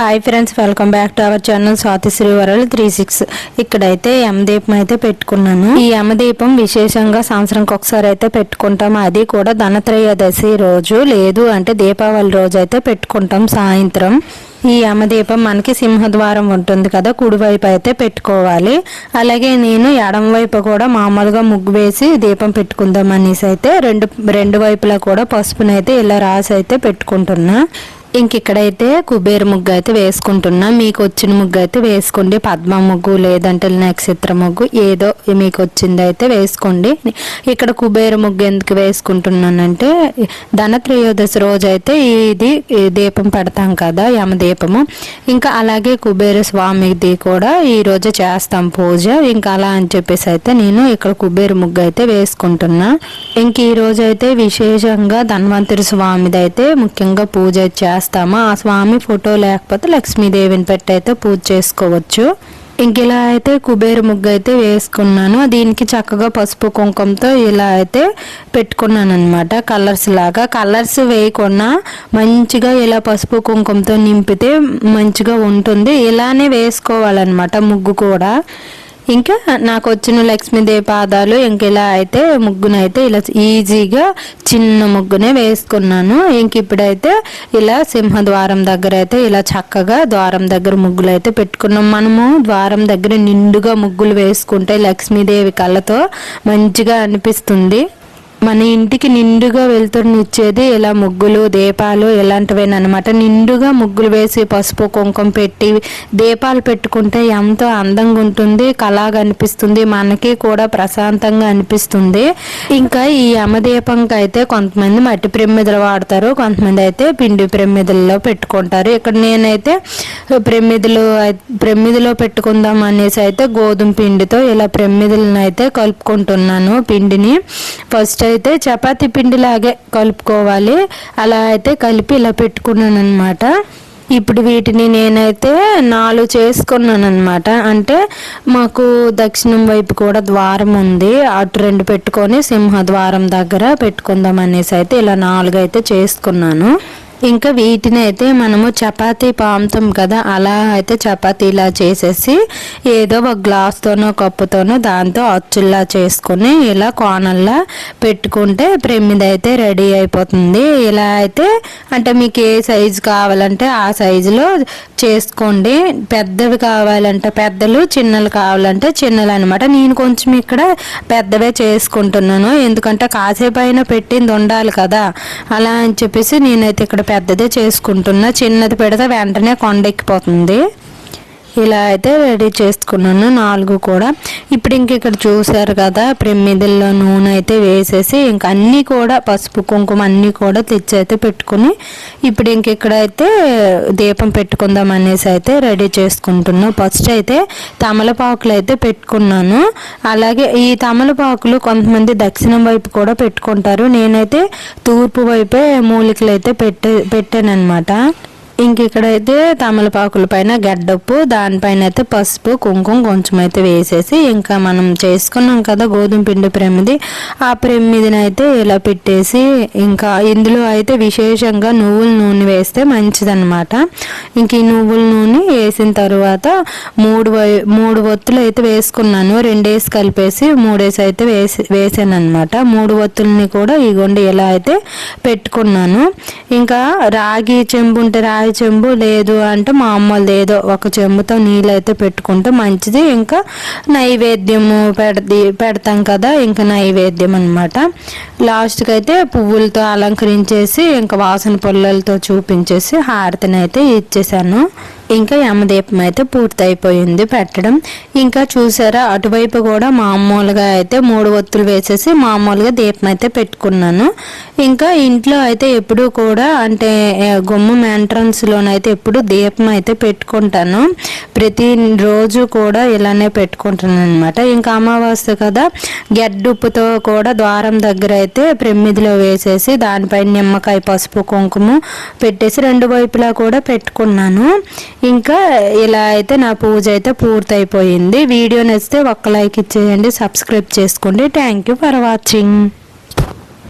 Hi friends welcome back to our channel Swathi శ్రీవరల్ three six ఇక్కడైతే యమదీపం అయితే పెట్టుకున్నాను. ఈ యమదీపం విశేషంగా సంవత్సరంకి ఒకసారి అయితే పెట్టుకుంటాం. అది కూడా ధనత్రయోదశి రోజు లేదు అంటే దీపావళి రోజు అయితే పెట్టుకుంటాం సాయంత్రం. ఈ యమదీపం మనకి సింహద్వారం ఉంటుంది కదా కుడివైపు అయితే పెట్టుకోవాలి. అలాగే నేను ఎడం వైపు కూడా మామూలుగా ముగ్గు వేసి దీపం పెట్టుకుందాం అనేసి అయితే రెండు రెండు వైపులా కూడా పసుపునైతే ఇలా రాసి అయితే పెట్టుకుంటున్నా. ఇంకిక్కడైతే కుబేర ముగ్గు అయితే వేసుకుంటున్నా. మీకు వచ్చిన ముగ్గు అయితే వేసుకోండి. పద్మ ముగ్గు లేదంటే నక్షత్ర ముగ్గు ఏదో మీకు వచ్చింది అయితే వేసుకోండి. ఇక్కడ కుబేర ముగ్గు ఎందుకు వేసుకుంటున్నానంటే ధనత్రయోదశి రోజు అయితే ఇది దీపం పెడతాం కదా యమ దీపము ఇంకా అలాగే కుబేర స్వామిది కూడా ఈరోజు చేస్తాం పూజ. ఇంకా అలా అని చెప్పేసి అయితే నేను ఇక్కడ కుబేర ముగ్గు అయితే వేసుకుంటున్నా. ఇంక ఈ అయితే విశేషంగా ధన్వంతరి స్వామిది అయితే ముఖ్యంగా పూజ చేస్తాను చేస్తామో? ఆ స్వామి ఫోటో లేకపోతే లక్ష్మీదేవిని పెట్టి అయితే పూజ చేసుకోవచ్చు. ఇంక ఇలా అయితే కుబేరు ముగ్గు అయితే వేసుకున్నాను దీనికి చక్కగా పసుపు కుంకుమతో ఇలా అయితే పెట్టుకున్నాను అనమాట కలర్స్ లాగా. కలర్స్ వేయకుండా మంచిగా ఇలా పసుపు కుంకుమతో నింపితే మంచిగా ఉంటుంది. ఇలానే వేసుకోవాలన్నమాట ముగ్గు కూడా. ఇంకా నాకు వచ్చిన లక్ష్మీదేవి పాదాలు ఇంకెలా అయితే ముగ్గునైతే ఇలా ఈజీగా చిన్న ముగ్గునే వేసుకున్నాను. ఇంక ఇప్పుడైతే ఇలా సింహద్వారం దగ్గర అయితే ఇలా చక్కగా ద్వారం దగ్గర ముగ్గులు అయితే పెట్టుకున్నాం. మనము ద్వారం దగ్గర నిండుగా ముగ్గులు వేసుకుంటే లక్ష్మీదేవి కళ్ళతో మంచిగా అనిపిస్తుంది. మన ఇంటికి నిండుగా వెళ్తునిచ్చేది ఇలా ముగ్గులు దీపాలు ఇలాంటివేనమాట నిండుగా ముగ్గులు వేసి పసుపు కుంకుమ పెట్టి దీపాలు పెట్టుకుంటే ఎంతో అందంగా ఉంటుంది కళగా అనిపిస్తుంది మనకి కూడా ప్రశాంతంగా అనిపిస్తుంది. ఇంకా ఈ యమదీపంకి అయితే కొంతమంది మట్టి ప్రమిదలు వాడతారు కొంతమంది అయితే పిండి ప్రమిదల్లో పెట్టుకుంటారు. ఇక్కడ నేనైతే ప్రమిదలు ప్రమిదిలో పెట్టుకుందాం అనేసి అయితే గోధుమ పిండితో ఇలా ప్రమిదలను అయితే కలుపుకుంటున్నాను పిండిని. ఫస్ట్ అయితే చపాతి పిండిలాగే కలుపుకోవాలి. అలా అయితే కలిపి ఇలా పెట్టుకున్నాను అనమాట ఇప్పుడు వీటిని నేనైతే నాలుగు చేసుకున్నాను అనమాట అంటే మాకు దక్షిణం వైపు కూడా ద్వారం ఉంది. అటు రెండు పెట్టుకొని సింహద్వారం దగ్గర పెట్టుకుందాం అనేసి అయితే ఇలా నాలుగు అయితే చేసుకున్నాను. ఇంకా వీటిని అయితే మనము చపాతీ పాముతాం కదా అలా అయితే చపాతీలా చేసేసి ఏదో ఒక గ్లాస్తోనో కప్పుతోనో దాంతో అచ్చుల్లా చేసుకుని ఇలా కోనల్లా పెట్టుకుంటే ప్రెమ్మిది అయితే రెడీ అయిపోతుంది. ఇలా అయితే అంటే మీకు ఏ సైజు కావాలంటే ఆ సైజులో చేసుకోండి. పెద్దవి కావాలంటే పెద్దలు చిన్నలు కావాలంటే చిన్నలు అనమాట నేను కొంచెం ఇక్కడ పెద్దవే చేసుకుంటున్నాను. ఎందుకంటే కాసేపు అయినా పెట్టింది ఉండాలి కదా. అలా అని చెప్పేసి నేనైతే ఇక్కడ పెద్దదే చేసుకుంటున్నా చిన్నది పెడితే వెంటనే కొండెక్కిపోతుంది ఇలా అయితే రెడీ చేసుకున్నాను నాలుగు కూడా. ఇప్పుడు ఇంక ఇక్కడ చూసారు కదా ప్రమిదల్లో నూనె అయితే వేసేసి ఇంక అన్నీ కూడా పసుపు కుంకుమ అన్నీ కూడా తెచ్చి అయితే పెట్టుకుని ఇప్పుడు ఇంక ఇక్కడైతే దీపం పెట్టుకుందాం అనేసి అయితే రెడీ చేసుకుంటున్నాను ఫస్ట్ అయితే తమలపాకులు అయితే పెట్టుకున్నాను. అలాగే ఈ తమలపాకులు కొంతమంది దక్షిణం వైపు కూడా పెట్టుకుంటారు. నేనైతే తూర్పు వైపే మూలికలు అయితే పెట్టే పెట్టాను అనమాట ఇంక ఇక్కడైతే తమలపాకుల పైన గడ్డప్పు దానిపైన అయితే పసుపు కుంకుమ కొంచెం అయితే వేసేసి ఇంకా మనం చేసుకున్నాం కదా గోధుమ పిండి ప్రేమిది. ఆ ప్రేమిదినైతే అయితే ఇలా పెట్టేసి ఇంకా ఇందులో అయితే విశేషంగా నువ్వుల నూనె వేస్తే మంచిదన్నమాట. ఇంక ఈ నువ్వుల నూనె వేసిన తర్వాత మూడు మూడు ఒత్తులు అయితే వేసుకున్నాను. రెండేసి కలిపేసి మూడేసి అయితే వేసి వేసాను అనమాట మూడు ఒత్తుల్ని కూడా ఈ గుండె ఇలా అయితే పెట్టుకున్నాను. ఇంకా రాగి చెంబు ఉంటే రాగి చెంబు లేదు అంటే మా అమ్మది ఏదో ఒక చెంబుతో నీళ్ళు అయితే పెట్టుకుంటే మంచిది. ఇంకా నైవేద్యము పెడది పెడతాం కదా ఇంకా నైవేద్యం అనమాట లాస్ట్కి అయితే పువ్వులతో అలంకరించేసి ఇంకా వాసన పుల్లలతో చూపించేసి హారతిని అయితే ఇచ్చేసాను. ఇంకా యమదీపం అయితే పూర్తయిపోయింది పెట్టడం. ఇంకా చూసారా అటువైపు కూడా మామూలుగా అయితే మూడు ఒత్తులు వేసేసి మామూలుగా దీపం అయితే పెట్టుకున్నాను. ఇంకా ఇంట్లో అయితే ఎప్పుడు కూడా అంటే గుమ్మం ఎంట్రన్స్లోనైతే ఎప్పుడు దీపం అయితే పెట్టుకుంటాను. ప్రతి రోజు కూడా ఇలానే పెట్టుకుంటాను అనమాట ఇంకా అమావాస్య కదా గెడ్డుప్పుతో కూడా ద్వారం దగ్గర అయితే ప్రమిదిలో వేసేసి దానిపై నిమ్మకాయ పసుపు కుంకుమ పెట్టేసి రెండు వైపులా కూడా పెట్టుకున్నాను. ఇంకా ఇలా అయితే నా పూజ అయితే పూర్తయిపోయింది. వీడియో నచ్చితే ఒక్క లైక్ ఇచ్చేయండి సబ్స్క్రైబ్ చేసుకోండి. Thank you for watching